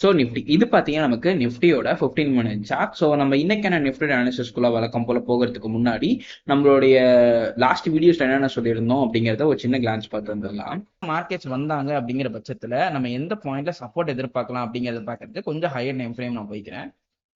So Nifty இது பார்த்தீங்கன்னா நமக்கு நிஃப்டியோட ஃபிஃப்டீன் மினிட் சார்ட் ஸோ நம்ம இன்னைக்கான நிஃப்டி அனாலிசிஸ்குள்ள வழக்கம் போல போகிறதுக்கு முன்னாடி நம்மளுடைய லாஸ்ட் வீடியோஸ்ல என்னென்ன சொல்லியிருந்தோம் அப்படிங்கிறத ஒரு சின்ன கிளான்ஸ் பார்த்து வந்துடலாம். மார்க்கெட்ஸ் வந்தாங்க அப்படிங்கிற பட்சத்தில் நம்ம எந்த பாயிண்ட்ல சப்போர்ட் எதிர்பார்க்கலாம் அப்படிங்கிறத பார்க்கறது கொஞ்சம் ஹையர் டைம் ஃப்ரேம் நான் போய்க்கிறேன்.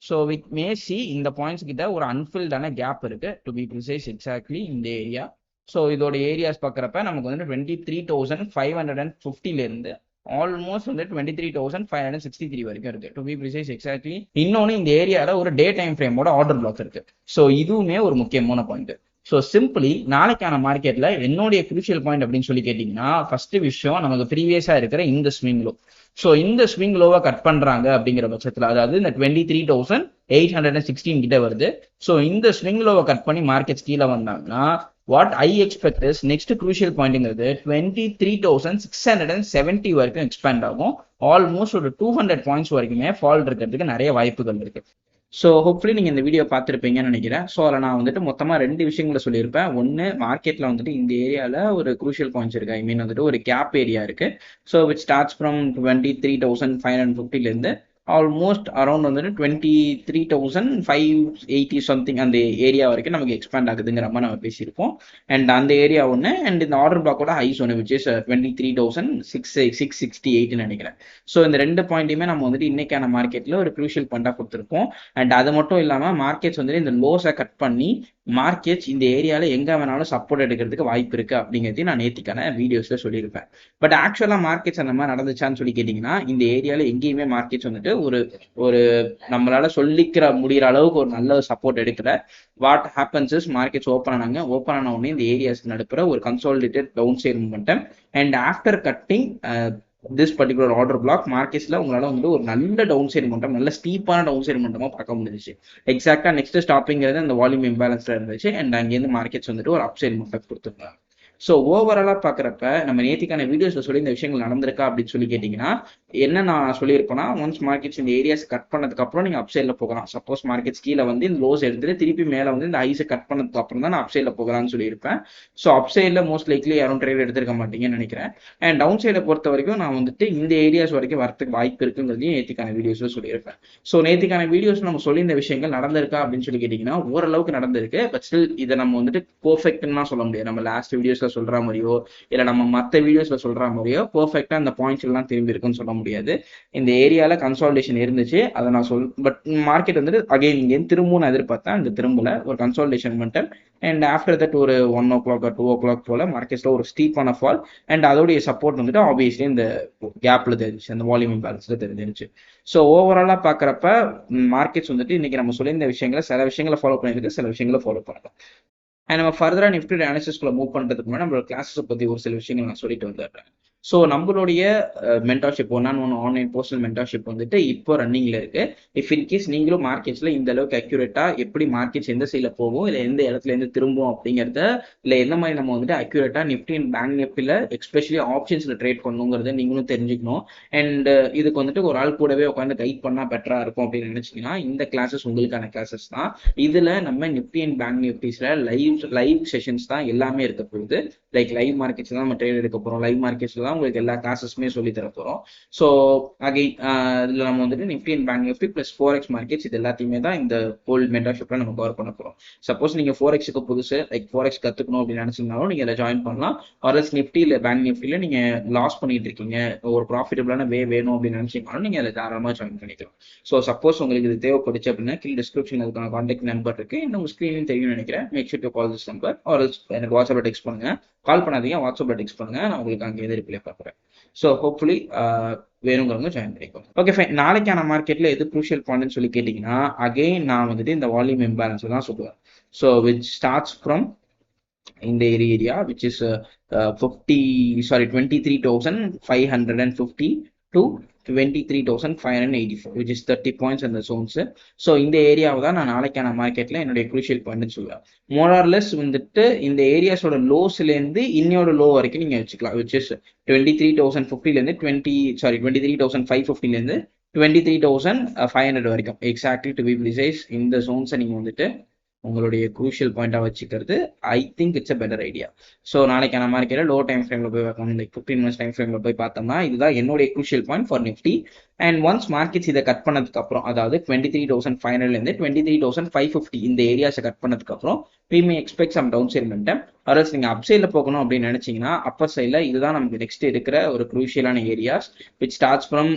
ஸோ வித் மேசி இந்த பாயிண்ட்ஸ் கிட்ட ஒரு அன்ஃபில்டான கேப் இருக்கு. டு பி ப்ரிசைஸ் எக்ஸாக்ட்லி இந்த ஏரியா ஸோ இதோட ஏரியாஸ் பார்க்குறப்ப நமக்கு வந்து twenty three thousand five hundred and ஃபிஃப்டிலேருந்து almost வந்து twenty three thousand five hundred sixty three வரைக்கும் இருக்கு. டு பி ப்ரிசைஸ் எக்ஸாக்ட்லி இன்னொன்று இந்த ஏரியாவில் ஒரு டே டைம் ஃப்ரேமோட ஆர்டர் பிளாக் இருக்கு. ஸோ இதுவுமே ஒரு முக்கியமான பாயிண்ட் ஸோ சிம்பிளி நாளைக்கான மார்க்கெட்ல என்னுடைய குரூஷியல் பாயிண்ட் அப்படின்னு சொல்லி கேட்டிங்கன்னா ஃபர்ஸ்ட் விஷயம் நமக்கு ப்ரீவியஸாக இருக்கிற இந்த ஸ்விங் லோ ஸோ இந்த ஸ்விங் லோவை கட் பண்றாங்க அப்படிங்கிற பட்சத்தில் அதாவது இந்த twenty three thousand eight hundred and sixteen கிட்ட வருது. ஸோ இந்த ஸ்விங் லோவை கட் பண்ணி மார்க்கெட்ஸ் கீழே வந்தாங்கன்னா what I expect is next crucial பாயிண்ட்ங்கிறது twenty three thousand six hundred and seventy வரைக்கும் எக்ஸ்பேண்ட் ஆகும். ஆல்மோஸ்ட் ஒரு டூ ஹண்ட்ரட் பாயிண்ட்ஸ் வரைக்குமே ஃபால் இருக்கிறதுக்கு நிறைய வாய்ப்புகள் இருக்கு. ஸோ ஹோப்ஃபுல்லி நீங்கள் இந்த வீடியோ பார்த்துருப்பீங்கன்னு நினைக்கிறேன். ஸோ அதில் நான் வந்துட்டு மொத்தமாக ரெண்டு விஷயங்களை சொல்லியிருப்பேன். ஒன்று மார்க்கெட்டில் வந்துட்டு இந்த ஏரியாவில் ஒரு குரூஷியல் பாயிண்ட்ஸ் இருக்கு. ஐ மீன் வந்துட்டு ஒரு கேப் ஏரியா இருக்கு. So which starts from twenty three thousand five hundred ஃபிஃப்டிலேருந்து almost around வந்துட்டு twenty three thousand five eighty something அந்த ஏரியா வரைக்கும் நமக்கு எக்ஸ்பேண்ட் ஆகுதுங்கிற மாதிரி நம்ம பேசியிருப்போம். அண்ட் அந்த ஏரியா ஒன்று அண்ட் இந்த ஆர்டர் பிளாக்கோட ஹைஸ் ஒன்று which is twenty three thousand six six sixty எயிட்னு நினைக்கிறேன். ஸோ இந்த ரெண்டு பாயிண்ட்டுமே நம்ம வந்துட்டு இன்னைக்கான மார்க்கெட்டில் ஒரு க்ரூஷியல் பாயிண்டாக கொடுத்துருப்போம். அண்ட் அது மட்டும் இல்லாமல் மார்க்கெட்ஸ் வந்துட்டு இந்த லோஸை கட் பண்ணி மார்க்கெட்ஸ் இந்த ஏரியாவில் எங்கே வேணாலும் சப்போர்ட் எடுக்கிறதுக்கு வாய்ப்பு இருக்குது அப்படிங்கிறதையும் நான் நேற்றுக்கான வீடியோஸில் சொல்லியிருப்பேன். பட் ஆக்சுவலாக மார்க்கெட்ஸ் அந்த மாதிரி நடந்துச்சான்னு சொல்லி கேட்டிங்கன்னா இந்த ஏரியாவில் எங்கேயுமே மார்க்கெட்ஸ் வந்துட்டு ஒரு ஒரு நம்மளால் சொல்லிக்கிற முடிகிற அளவுக்கு ஒரு நல்ல சப்போர்ட் எடுக்கல. What happens is markets open ஆனாங்க. ஓப்பன் ஆன உடனே இந்த ஏரியாஸ் நடுப்புற ஒரு consolidated down side momentum and after cutting this particular order block மார்க்கெட்ஸ்ல உங்களால வந்து ஒரு நல்ல டவுன் சைடு மட்டும் நல்ல ஸ்டீப்பான டவுன் சைடு மட்டுமா பார்க்க முடிஞ்சிச்சு. எக்ஸாக்டா நெக்ஸ்ட் ஸ்டாப்பிங்கிறது அந்த வால்யூம் இம்பேலன்ஸ்ல இருந்துச்சு அண்ட் அங்கேருந்து மார்க்கெட்ஸ் வந்துட்டு ஒரு அப் சைடு மட்டும் கொடுத்துருந்தாங்க ஸோ ஓவராலாக பார்க்குறப்ப நம்ம நேத்திக்கான வீடியோஸில் சொல்லி இந்த விஷயங்கள் நடந்திருக்கா அப்படின்னு சொல்லி கேட்டிங்கன்னா என்ன நான் சொல்லியிருப்பேன்னா ஒன்ஸ் மார்க்கெட்ஸ் இந்த ஏரியாஸ் கட் பண்ணதுக்கு அப்புறம் நீங்கள் அப்சைடில் போகலாம். சப்போஸ் மார்க்கெட்ஸ் கீழே வந்து இந்த லோஸ் எடுத்துட்டு திருப்பி மேலே வந்து இந்த ஐஸை கட் பண்ணதுக்கு அப்புறம் தான் நான் அப்சைடில் போகலாம்னு சொல்லியிருப்பேன். ஸோ அப்சைட்ல மோஸ்ட் லைக்லி யாரும் ட்ரேட் எடுத்திருக்க மாட்டீங்கன்னு நினைக்கிறேன். அண்ட் டவுன் சைடை பொறுத்த வரைக்கும் நான் வந்துட்டு இந்த ஏரியாஸ் வரைக்கும் வரத்துக்கு வாய்ப்பு இருக்குங்கிறதையும் நேற்றுக்கான வீடியோஸும் சொல்லியிருப்பேன். ஸோ நேற்றுக்கான வீடியோஸ் நம்ம சொல்லி இந்த விஷயங்கள் நடந்திருக்கா அப்படின்னு சொல்லி கேட்டிங்கன்னா ஓரளவுக்கு நடந்திருக்கு. பட் ஸ்டில் இதை நம்ம வந்துட்டு பர்ஃபெக்ட்னா சொல்ல முடியாது நம்ம லாஸ்ட் வீடியோஸ்ல சொல்ற மாதிரியோ இல்லை நம்ம மற்ற வீடியோஸ்ல சொல்ற மாதிரியோ பெர்ஃபெக்டா அந்த பாயிண்ட்ஸ் எல்லாம் திரும்பி இருக்குன்னு சொல்ல முடியும். முடியாது. இந்த ஏரியால கன்சால்டேஷன் இருந்துச்சு. அதை நான் சொல் பட் மார்க்கெட் வந்துட்டு அகைன் இங்கே திரும்பவும் நான் எதிர்பார்த்தேன். அந்த திரும்பல. ஒரு கன்சால்டேஷன் பண்ணிட்டேன் அண்ட் ஆஃப்டர் தட் ஒரு one o'clock two o'clock போல மார்க்கெட்ஸ்ல ஒரு ஸ்டீப்பான ஃபால் அண்ட் அதோடைய சப்போர்ட் வந்துட்டு ஆப்வியஸ்லி இந்த கேப்ல தெரிஞ்சு அந்த வால்யூம் பேலன்ஸ்ல தெரிஞ்சிருச்சு ஸோ ஓவராலா பாக்குறப்ப மார்க்கெட்ஸ் வந்துட்டு இன்னைக்கு நம்ம சொல்லியிருந்த விஷயங்களை சில விஷயங்களை ஃபாலோ பண்ணிருக்கு சில விஷயங்களை ஃபாலோ பண்ணலாம். அண்ட் நம்ம ஃபர்தரா நிஃப்டி அனாலிசிஸ்குள்ள மூவ் பண்றதுக்கு முன்னாடி நம்மளோட கிளாஸஸ் பத்தி ஒரு சில விஷயங்கள் நான் சொல்லிட்டு வந்துடுறேன். ஸோ நம்மளுடைய mentorship one on one online personal mentorship வந்துட்டு இப்போ ரன்னிங்ல இருக்கு. இஃப் இன்கேஸ் நீங்களும் மார்க்கெட்ஸ்ல இந்த அளவுக்கு அக்யூரேட்டா எப்படி மார்க்கெட்ஸ் எந்த சைட்ல போகும் இல்லை எந்த இடத்துல இருந்து திரும்பும் அப்படிங்கிறத இல்லை எந்த மாதிரி நம்ம வந்துட்டு அக்யூரேட்டா நிஃப்டி அண்ட் பேங்க் நிஃப்டில எஸ்பெஷலி ஆப்ஷன்ஸ்ல ட்ரேட் பண்ணுங்கிறத நீங்களும் தெரிஞ்சுக்கணும். அண்ட் இதுக்கு வந்துட்டு ஒரு ஆள் கூடவே உட்காந்து கைட் பண்ணா பெட்டரா இருக்கும் அப்படின்னு நினைச்சீங்கன்னா இந்த கிளாஸஸ் உங்களுக்கான கிளாஸஸ் தான். இதுல நம்ம நிஃப்டி அண்ட் பேங்க் நிஃப்டிஸ்ல லைவ் லைவ் செஷன்ஸ் தான் எல்லாமே இருக்க போகுது. லைக் லைவ் மார்க்கெட்ஸ் தான் நம்ம ட்ரேட் எடுக்க போறோம். லைவ் மார்க்கெட்ஸ்ல தான் உங்களுக்கு எல்லா கிளாஸஸுமே சொல்லி தர போறோம் ஸோ அகை இதில் நம்ம வந்துட்டு Nifty and bank Nifty plus forex markets இது எல்லாத்தையுமே தான் இந்த ஹோல் மென்டர்ஷிப்ல நம்ம கவர் பண்ண போறோம். சப்போஸ் நீங்க ஃபோர் எக்ஸுக்கு புதுசு லைக் ஃபோர் எக்ஸ் கத்துக்கணும் அப்படின்னு நினைச்சீங்கனாலும் நீங்க இதை ஜாயின் பண்ணலாம். ஆர்எஸ் நிஃப்டி இல்ல பேங்க் நிஃப்டில நீங்க லாஸ் பண்ணிட்டு இருக்கீங்க. ஒரு ப்ராஃபிட்டபிளான வே வேணும் அப்படின்னு நினைச்சீங்கனாலும் நீங்க அதை தாராளமா ஜாயின் பண்ணிக்கலாம். ஸோ சப்போஸ் உங்களுக்கு இது தேவைப்படுச்சு அப்படின்னா கீழ் டிஸ்கிரிப்ஷன் அதுக்கான கான்டாக்ட் நம்பர் இருக்கு. இன்னும் உங்க ஸ்க்ரீனும் தெரியும் நினைக்கிறேன். Make sure to call this number or எனக்கு வாட்ஸ்அப்ல டெக்ஸ்ட் பண்ணுங்க. கால் பண்ணாதீங்க வாட்ஸ்அப்ல டெக்ஸ்ட் பண்ணுங்க நான் உங்களுக்கு அங்கே எது ரிப்ளை பார்க்குறேன் ஸோ ஹோப்ஃபுல்லி வேணுங்கிறவங்க ஜாயின் பண்ணிக்கோங்க. ஓகே ஃபைன் நாளைக்கான மார்க்கெட்ல எது குரூஷியல் பாயிண்ட்னு சொல்லி கேட்டிங்கன்னா அகைன் நான் வந்துட்டு இந்த வால்யூம் இம்பேலன்ஸ் தான் சொல்லுவேன். ஸோ விச் ஸ்டார்ட்ஸ் ஃப்ரம் இந்த area which is fifty sorry twenty three thousand five hundred and fifty to twenty three thousand five hundred eighty four which is அந்த சோன்ஸ் ஸோ இந்த ஏரியாவை தான் நான் நாளைக்கான மார்க்கெட்டில் என்னுடைய குரூஷியல் பாயிண்ட்னு சொல்லுவேன் மோரார்லெஸ் வந்துட்டு இந்த ஏரியாஸோட லோஸ்லேருந்து இன்னையோட லோ வரைக்கும் நீங்கள் வச்சுக்கலாம் which is twenty three thousand ஃபிஃப்டிலேருந்து twenty sorry twenty three thousand five ஃபிஃப்டிலேருந்து twenty three thousand five hundred வரைக்கும். எக்ஸாக்ட்லி டு பி ப்ரிசைஸ் இந்த ஜோன்ஸை நீங்கள் வந்துட்டு உங்களுடைய குரூஷியல் பாயிண்டா வச்சுக்கிறது I think it's a better idea so நம்ம இருக்கிற லோ டைம் ஃப்ரேம்ல போய் பார்க்கணும். லைக் ஃபிஃப்டீன் மினிட்ஸ் டைம் ஃப்ரேம்ல போய் பார்த்தோம்னா இதுதான் என்னுடைய crucial point for Nifty and once markets இதை கட் பண்ணதுக்கு அப்புறம் அதாவது டுவெண்ட்டி த்ரீ தௌசண்ட் ஃபைவ் ஹண்ட்ரட்லேருந்து twenty three thousand five fifty இந்த ஏரியாஸை கட் பண்ணதுக்கு அப்புறம் we expect some down side momentum அரஸ் நீங்கள் அப் சைடில் போகணும் அப்படின்னு நினச்சிங்கன்னா அப்பர் சைடில் இதுதான் நமக்கு நெக்ஸ்ட் இருக்கிற ஒரு குரூஷியலான areas which starts from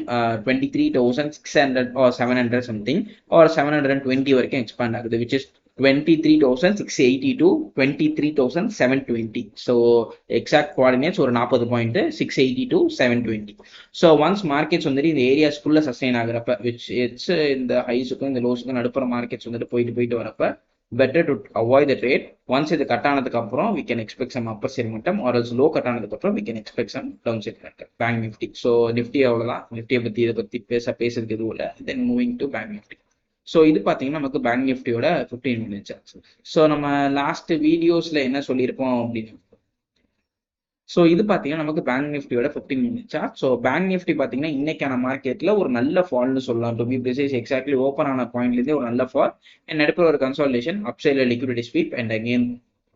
twenty three thousand six hundred or seven hundred something or seven hundred and twenty வரைக்கும் எக்ஸ்பேண்ட் ஆகுது which is twenty three thousand six eighty to twenty three thousand seven twenty so exact coordinates ஒரு நாற்பது point six eighty to seven twenty so once markets வந்துட்டு இந்த ஏரியாஸ்க்குள்ள sustain இந்த ஹைஸுக்கும் இந்த லோஸுக்கும் நடுப்புற markets வந்துட்டு போயிட்டு போயிட்டு வரப்ப better to avoid the trade once இது கட் அப்புறம் எக்ஸ்பெக்ட் சம் அப்பர் மட்டும் ஆர் எல்ஸ் லோ அப்புறம் expect some down side bank Nifty so Nifty அவ்வளோதான் நிஃப்டியை பற்றி இதை பற்றி பேச பேசுறதுக்கு எதுவும் இல்லை. Then moving to bank Nifty so இது பார்த்தீங்கன்னா நமக்கு பேங்க் நிஃப்டியோட ஃபிஃப்டீன் மினிட்ஸ் ஆச்சு ஸோ நம்ம லாஸ்ட் வீடியோஸில் என்ன சொல்லியிருப்போம் அப்படின்னு ஸோ இது பார்த்தீங்கன்னா நமக்கு பேங்க் நிஃப்டியோட ஃபிஃப்டீன் மினிட்ஸா ஸோ பேங்க் நிஃப்டி பார்த்தீங்கன்னா இன்னைக்கான மார்க்கெட்டில் ஒரு நல்ல ஃபால்னு சொல்லலாம். To be precise exactly open ஆன பாயிண்ட்லேருந்தே ஒரு நல்ல ஃபால் அண்ட் நடுப்புற ஒரு கன்சால்டேஷன் அப்சைடில் லிக்விடிட்டி ஸ்வீப் அண்ட் அகெயின்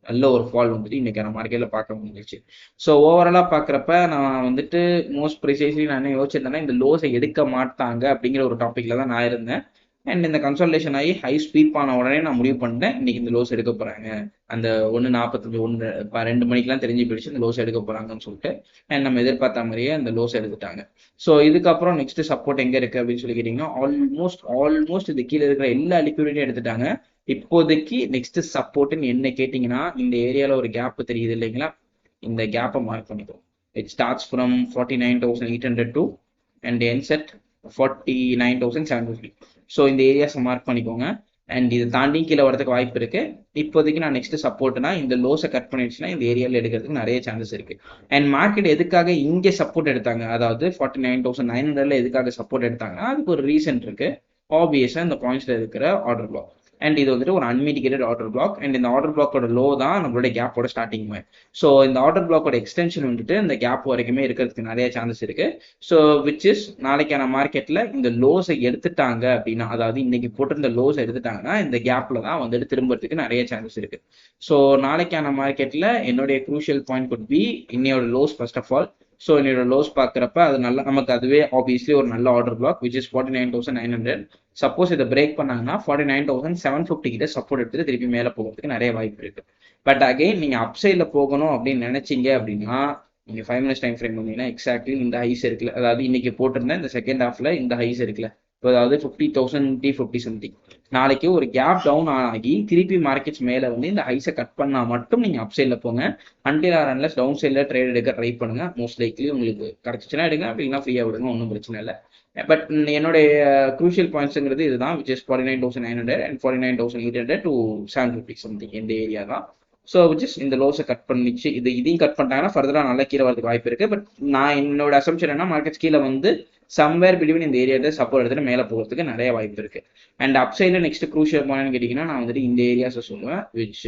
நல்ல ஒரு ஃபால் வந்துட்டு இன்னைக்கான மார்க்கெட்டில் பார்க்க முடிஞ்சிச்சு. ஸோ ஓவராலாக பார்க்குறப்ப நான் வந்துட்டு மோஸ்ட் ப்ரிசைஸ்லி நான் என்ன யோசிச்சிருந்தேன்னா இந்த லோஸை எடுக்க மாட்டாங்க அப்படிங்கிற ஒரு டாப்பிக்கில் தான் நான் இருந்தேன். அண்ட் இந்த கன்சல்டேஷன் ஆகி ஹை ஸ்வீப் ஆன உடனே நான் முடிவு பண்ணிட்டேன். இன்னைக்கு இந்த லோஸ் எடுக்க போறாங்க. அந்த ஒன்று நாற்பத்தஞ்சு ஒன்று ரெண்டு மணிக்கெல்லாம் தெரிஞ்சு போயிடுச்சு. இந்த லோஸ் எடுக்க போறாங்கன்னு சொல்லிட்டு அண்ட் நம்ம எதிர்பார்த்த மாதிரியே அந்த லோஸ் எடுத்துட்டாங்க. ஸோ இதுக்கப்புறம் நெக்ஸ்ட் சப்போர்ட் எங்க இருக்கு அப்படின்னு சொல்லி கேட்டீங்கன்னா ஆல்மோஸ்ட் ஆல்மோஸ்ட் இது கீழே இருக்கிற எல்லா லிக்விடிட்டியும் எடுத்துட்டாங்க. இப்போதைக்கு நெக்ஸ்ட் சப்போர்ட்னு என்ன கேட்டிங்கன்னா இந்த ஏரியாவில் ஒரு கேப் தெரியுது இல்லைங்களா? இந்த கேப்பை மார்க் பண்ணிக்கோ. It starts from forty nine thousand eight hundred two and N at forty nine thousand seven fifty so இந்த ஏரியாஸை மார்க் பண்ணிக்கோங்க. அண்ட் இதை தாண்டி கீழே வரதுக்கு வாய்ப்பு இருக்கு. இப்போதைக்கு நான் நெக்ஸ்ட் சப்போர்ட்னா இந்த லோஸை கட் பண்ணிடுச்சுன்னா இந்த ஏரியாவில் எடுக்கிறதுக்கு நிறைய சான்சஸ் இருக்கு. அண்ட் மார்க்கெட் எதுக்காக இங்கே சப்போர்ட் எடுத்தாங்க? அதாவது ஃபார்ட்டி நைன் தௌசண்ட் நைன் ஹண்ட்ரட்ல எதுக்காக சப்போர்ட் எடுத்தாங்கன்னா அதுக்கு ஒரு ரீசன் இருக்கு. ஆப்வியஸாக இந்த பாயிண்ட்ஸ்ல இருக்கிற ஆர்டர் பிளாக் அண்ட் இது வந்துட்டு ஒரு அன்மிடிகேட்டட் ஆர்டர் பிளாக் அண்ட் இந்த ஆர்டர் பிளாக்கோட லோ தான் நம்மளோட கேப்போட ஸ்டார்டிங் ஸோ இந்த ஆர்டர் பிளாக்கோட எக்ஸ்டென்ஷன் வந்துட்டு இந்த கேப் வரைக்குமே இருக்கிறதுக்கு நிறைய சான்சஸ் இருக்கு. ஸோ விச் இஸ் நாளைக்கான மார்க்கெட்ல இந்த லோஸை எடுத்துட்டாங்க அப்படின்னா அதாவது இன்னைக்கு போட்டிருந்த லோஸ் எடுத்துட்டாங்கன்னா இந்த கேப்ல தான் வந்துட்டு திரும்புறதுக்கு நிறைய சான்சஸ் இருக்கு. ஸோ நாளைக்கான மார்க்கெட்ல என்னுடைய குரூஷியல் பாயிண்ட் குட் பி இன்னையோட lows first of all so என்னோட லோஸ் பார்க்குறப்ப அது நல்ல நமக்கு அதுவே ஆப்வியஸ்லி ஒரு நல்ல order block which is forty nine thousand nine hundred suppose இதை பிரேக் பண்ணாங்கன்னா forty nine thousand seven fifty கிட்ட சப்போர்ட் எடுத்துட்டு திருப்பி மேலே போகிறதுக்கு நிறைய வாய்ப்பு இருக்கு. பட் அகைன் நீங்கள் அப் சைடில் போகணும் அப்படின்னு நினைச்சீங்க அப்படின்னா நீங்கள் ஃபைவ் மினிட்ஸ் டைம் ஃப்ரேம் பண்ணீங்கன்னா எக்ஸாக்ட்லி இந்த ஹைஸ் இருக்குல்ல. அதாவது இன்னைக்கு போட்டிருந்த இந்த செகண்ட் ஹாஃப்ல இந்த ஹைஸ் இருக்குல்ல. இப்போ அதாவது ஃபிஃப்டி தௌசண்ட் டி ஃபிஃப்டி சம்திங் நாளைக்கு ஒரு கேப் டவுன் ஆகி திருப்பி மார்க்கெட்ஸ் மேலே வந்து இந்த ஹைஸை கட் பண்ணால் மட்டும் நீங்கள் அப் சைடில் போங்க. அன்டில் ஆர் அன்லஸ் டவுன் சைடில் ட்ரேட் எடுக்க ட்ரை பண்ணுங்க. மோஸ்ட் லைக்லி உங்களுக்கு கிடச்சிச்சுன்னா எடுங்க. அப்படின்னா ஃப்ரீயாக விடுங்க. ஒன்றும் பிரச்சனை இல்லை. பட் என்னுடைய uh, குரூஷியல் பாயிண்ட்ஸுங்கிறது இதுதான் which is forty nine thousand nine hundred and forty nine thousand eight hundred to seven fifty something இந்த ஏரியா தான். ஸோ ஜஸ்ட் இந்த லோஸை கட் பண்ணிச்சு. இது இதையும் கட் பண்ணிட்டாங்கன்னா ஃபர்தராக நல்லா கீழே வரதுக்கு வாய்ப்பு இருக்கு. பட் நான் என்னோட அசம்ஷன் என்ன மார்க்கெட்ஸ் கீழே வந்து சம்வேர் பிட்வீன் இந்த ஏரியாவில் சப்போர்ட் எடுத்துட்டு மேலே போகிறதுக்கு நிறைய வாய்ப்பு இருக்கு. அண்ட் அப் சைடில் நெக்ஸ்ட் க்ரூஷியல் பாயிண்ட் கேட்டிங்கன்னா நான் வந்துட்டு இந்த ஏரியாஸை சொல்லுவேன் விச்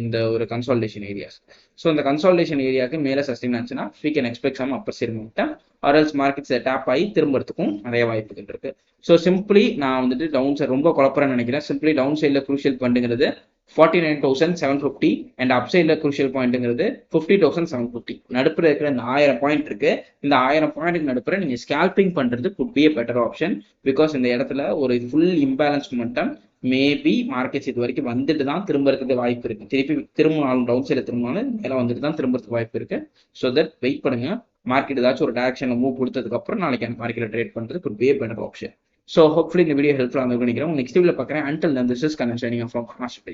இந்த ஒரு கன்சால்டேஷன் ஏரியாஸ் ஸோ இந்த கன்சால்டேஷன் ஏரியாவுக்கு மேலே சஸ்டெயின் ஆச்சுன்னா we can expect some upper side momentum or else markets tape ஆகி திரும்புறதுக்கும் நிறைய வாய்ப்புகள் இருக்கு. ஸோ சிம்பிளி நான் வந்துட்டு டவுன் சைட் ரொம்ப குழப்பறேன்னு நினைக்கிறேன். சிம்பிளி டவுன் சைடில் crucial பண்ணுங்கிறது forty nine thousand seven fifty and அப்சைடில் crucial பாயிண்ட்டுங்கிறது ஃபிஃப்டி தௌசண்ட் செவன் ஃபிஃப்டி நடுப்புற இருக்கிற இந்த ஆயிரம் பாயிண்ட் இருக்கு. இந்த ஆயிரம் பாயிண்ட்டுக்கு நடுப்புற நீங்க ஸ்கேல்பிங் பண்றது could be better option because இந்த இடத்துல ஒரு ஃபுல் இம்பேலன்ஸ் மட்டும் மேபி மார்க்கெட்ஸ் இது வரைக்கும் வந்துட்டு தான் திரும்பறதுக்கு வாய்ப்பு இருக்கு. திருப்பி திரும்பினாலும் டவுன் சைடில் திரும்பினாலும் மேலே வந்துட்டு தான் திரும்பறதுக்கு வாய்ப்பு இருக்கு. ஸோ தட் வெயிட் பண்ணுங்க. மார்க்கெட் ஏதாச்சும் ஒரு டேரக்ஷன்ல மூவ் கொடுத்ததுக்கு அப்புறம் நாளைக்கு அந்த மார்க்கெட்ல ட்ரேட் பண்றது could be better option so hopefully இந்த வீடியோ ஹெல்ப்ஃபுல்லாக நினைக்கிறேன். நெக்ஸ்ட் வீடியோ பார்க்குறேன். Until then this is connection from master